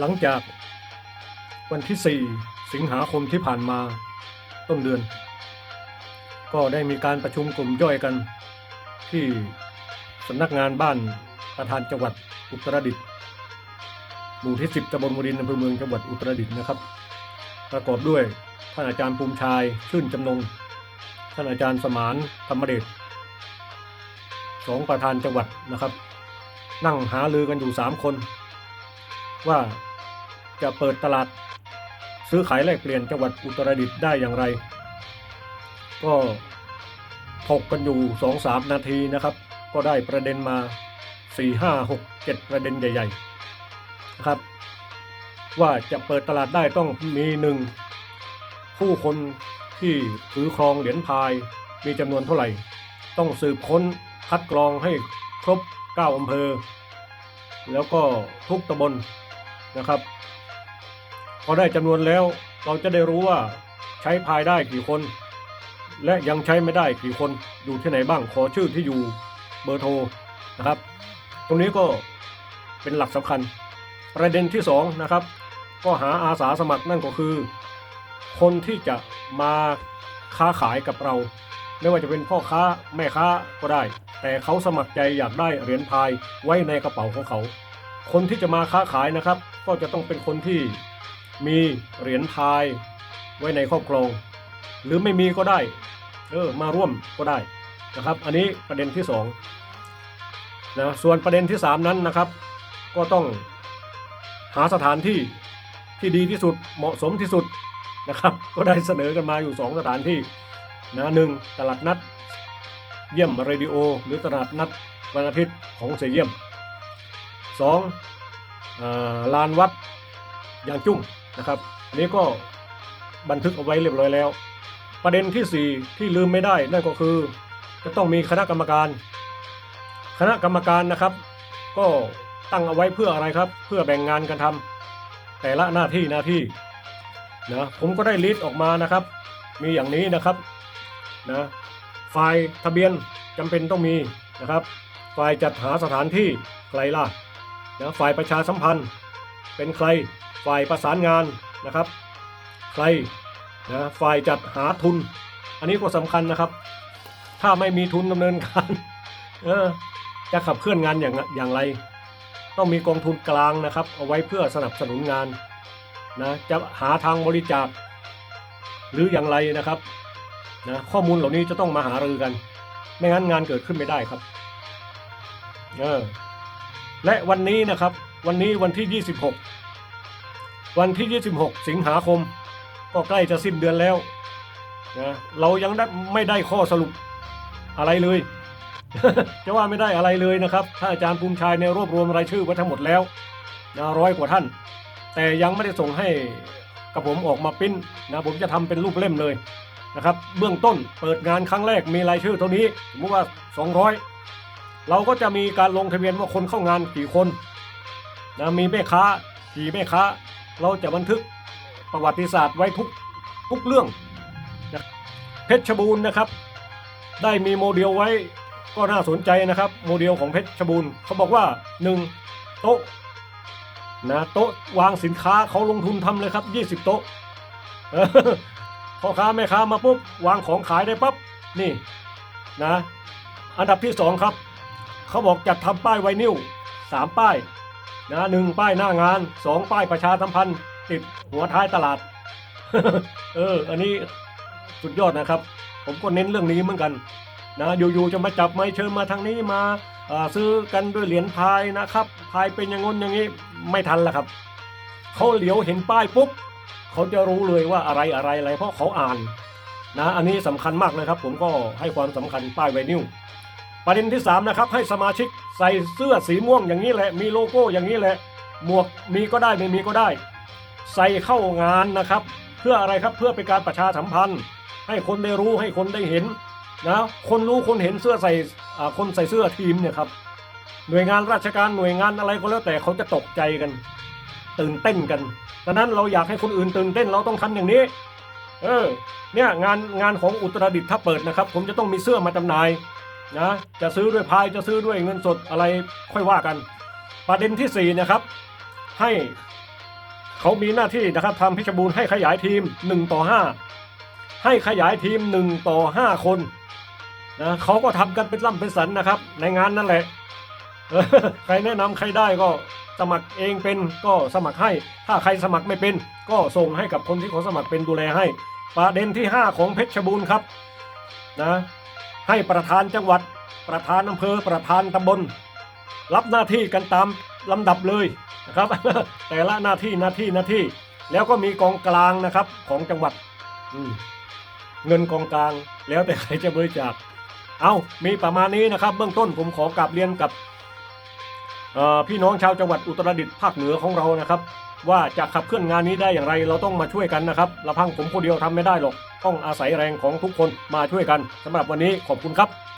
หลังจากวันที่ 4 สิงหาคมที่ผ่านมาต้นเดือน ก็ได้มีการประชุมกลุ่มย่อยกัน ที่สำนักงานบ้านประธานจังหวัดอุตรดิตถ์หมู่ที่ 10ตำบลวรินอำเภอเมืองจังหวัดอุตรดิตถ์นะครับ ประกอบด้วยท่านอาจารย์ภูมิชายชื่นจำนง ท่านอาจารย์สมานธรรมเดชสองประธานจังหวัดนะครับ นั่งหาลือกันอยู่สามคน ว่า จะเปิดตลาด ซื้อขายแลกเปลี่ยนจังหวัดอุตรดิตถ์ได้อย่างไร ก็ถกกันอยู่สองสามนาทีนะครับ ก็ได้ประเด็นมาสี่ห้าหกเจ็ดประเด็นใหญ่ๆนะครับ ว่าจะเปิดตลาดได้ต้องมีหนึ่งผู้คนที่ถือครองเหรียญพายมีจำนวนเท่าไหร่ ต้องสืบค้นคัดกรองให้ครบ 9อำเภอ แล้วก็ทุกตำบลนะครับ อได้จำนวนแล้ว เราจะได้รู้ว่าใช้พายได้กี่คน และยังใช้ไม่ได้กี่คนอยู่ที่ไหนบ้างขอชื่อที่อยู่เบอร์โทรนะครับ ตรงนี้ก็เป็นหลักสำคัญ ประเด็นที่สองนะครับก็หาอาสาสมัครนั่นก็คือ คนที่จะมาค้าขายกับเรา ไม่ว่าจะเป็นพ่อค้าแม่ค้าก็ได้ แต่เขาสมัครใจอยากได้เหรียญพายไว้ในกระเป๋าของเขา คนที่จะมาค้าขายนะครับ ก็จะต้องเป็นคนที่ มีเหรียญพายไว้ในครอบครอง หรือไม่มีก็ได้เออมาร่วมก็ได้นะครับ อันนี้ประเด็นที่สองนะส่วนประเด็นที่สามนั้นนะครับ ก็ต้องหาสถานที่ที่ดีที่สุดเหมาะสมที่สุดนะครับ ก็ได้เสนอกันมาอยู่สองสถานที่นะหนึ่งตลาดนัด เยี่ยมเรดิโอ หรือตลาดนัดวันอาทิตย์ของเสียเยี่ยมสองลานวัดยางจุ้ง นะครับอันนี้ก็บันทึกเอาไว้เรียบร้อยแล้ว ประเด็นที่สี่ที่ลืมไม่ได้นั่นก็คือ จะต้องมีคณะกรรมการ คณะกรรมการนะครับ ก็ตั้งเอาไว้เพื่ออะไรครับ เพื่อแบ่งงานกันทำแต่ละหน้าที่หน้าที่นะผมก็ได้ลิสต์ออกมานะครับ มีอย่างนี้นะครับนะฝ่ายทะเบียนจำเป็นต้องมีนะครับ ฝ่ายจัดหาสถานที่ใครล่ะนะฝ่ายประชาสัมพันธ์เป็นใครฝ่ายประสานงานนะครับ ใครนะฝ่ายจัดหาทุน อันนี้ก็สำคัญนะครับ ถ้าไม่มีทุนดำเนินการเออจะขับเคลื่อนงานอย่างอย่างไร ต้องมีกองทุนกลางนะครับ เอาไว้เพื่อสนับสนุนงานนะจะหาทางบริจาคหรืออย่างไรนะครับนะข้อมูลเหล่านี้จะต้องมาหารือกัน ไม่งั้นงานเกิดขึ้นไม่ได้ครับเออและวันนี้นะครับ วันนี้วันที่ 26 วันที่ 26 สิงหาคม ก็ใกล้จะสิ้นเดือนแล้วนะเรายังได้ไม่ได้ข้อสรุปอะไรเลย จะว่าไม่ได้อะไรเลยนะครับ ถ้าอาจารย์ภูมิชายเนี่ยรวบรวมรายชื่อไว้ทั้งหมดแล้วนะร้อยกว่าท่าน แต่ยังไม่ได้ส่งให้กับผมออกมาปิ้นนะผมจะทำเป็นรูปเล่มเลยนะครับ เบื้องต้นเปิดงานครั้งแรกมีรายชื่อเท่านี้สมมติว่า 200 เราก็จะมีการลงทะเบียนว่าคนเข้างานกี่คนนะมีแม่ค้ากี่แม่ค้า เราจะบันทึกประวัติศาสตร์ไว้ทุกทุกเรื่องนะเพชรบูรณ์นะครับ ได้มีโมเดลไว้ก็น่าสนใจนะครับ โมเดลของเพชรบูรณ์เขาบอกว่าหนึ่งโต๊ะนะโต๊ะวางสินค้าเขาลงทุนทำเลยครับ 20 โต๊ะพ่อค้าแม่ค้ามาปุ๊บวางของขายได้ปั๊บนี่นะ อันดับที่สองครับ เขาบอกจัดทำป้ายไวนิลสามป้าย นะหนึ่งป้ายหน้างานสองป้ายประชาสัมพันธ์ ติดหัวท้ายตลาด เออ อันนี้สุดยอดนะครับ ผมก็เน้นเรื่องนี้เหมือนกันนะอยู่ๆจะมาจับไม้เชิญมาทางนี้มาซื้อกันด้วยเหรียญพายนะครับ พายเป็นอย่างงนอย่างนี้ไม่ทันแล้วครับเขาเหลียวเห็นป้ายปุ๊บเขาจะรู้เลยว่าอะไรอะไรอะไรเพราะเขาอ่านนะอันนี้สำคัญมากเลยครับ ผมก็ให้ความสำคัญป้ายไวนิว ประเด็นที่สามนะครับให้สมาชิกใส่เสื้อสีม่วงอย่างนี้แหละมีโลโก้อย่างนี้แหละ หมวกมีก็ได้ไม่มีก็ได้ ใส่เข้างานนะครับ เพื่ออะไรครับเพื่อเป็นการประชาสัมพันธ์ ให้คนได้รู้ให้คนได้เห็นนะคนรู้คนเห็นเสื้อใส่คนใส่เสื้อทีมเนี่ยครับหน่วยงานราชการหน่วยงานอะไรก็แล้วแต่เขาจะตกใจกัน ตื่นเต้นกันดังนั้นเราอยากให้คนอื่นตื่นเต้นเราต้องทำอย่างนี้ เออเนี่ยงานงานของอุตรดิตถ์ถ้าเปิดนะครับ ผมจะต้องมีเสื้อมาจำหน่าย นะจะซื้อด้วยพายจะซื้อด้วยเงินสดอะไรค่อยว่ากัน ประเด็นที่สี่นะครับให้เขามีหน้าที่นะครับทำเพชรบูรณ์ให้ขยายทีม 1 ต่อ 5 ให้ขยายทีม 1 ต่อ 5 คนนะเขาก็ทำกันเป็นล่ำเป็นสันนะครับ ในงานนั่นแหละใครแนะนำใครได้ก็สมัครเองเป็นก็สมัครให้ ถ้าใครสมัครไม่เป็น ก็ส่งให้กับคนที่เขาสมัครเป็นดูแลให้ ประเด็นที่ 5 ของเพชรบูรณ์ครับนะ ให้ประธานจังหวัด ประธานอำเภอประธานตำบล รับหน้าที่กันตามลำดับเลยนะครับ แต่ละหน้าที่หน้าที่หน้าที่ แล้วก็มีกองกลางนะครับของจังหวัดเงินกองกลางแล้วแต่ใครจะบริจาคเอามีประมาณนี้นะครับ เบื้องต้นผมขอกลับเรียนกับ พี่น้องชาวจังหวัดอุตรดิตถ์ภาคเหนือของเรานะครับ ว่าจะขับเคลื่อนงานนี้ได้อย่างไรเราต้องมาช่วยกันนะครับละพังผมคนเดียวทำไม่ได้หรอก ต้องอาศัยแรงของทุกคนมาช่วยกันสำหรับวันนี้ขอบคุณครับ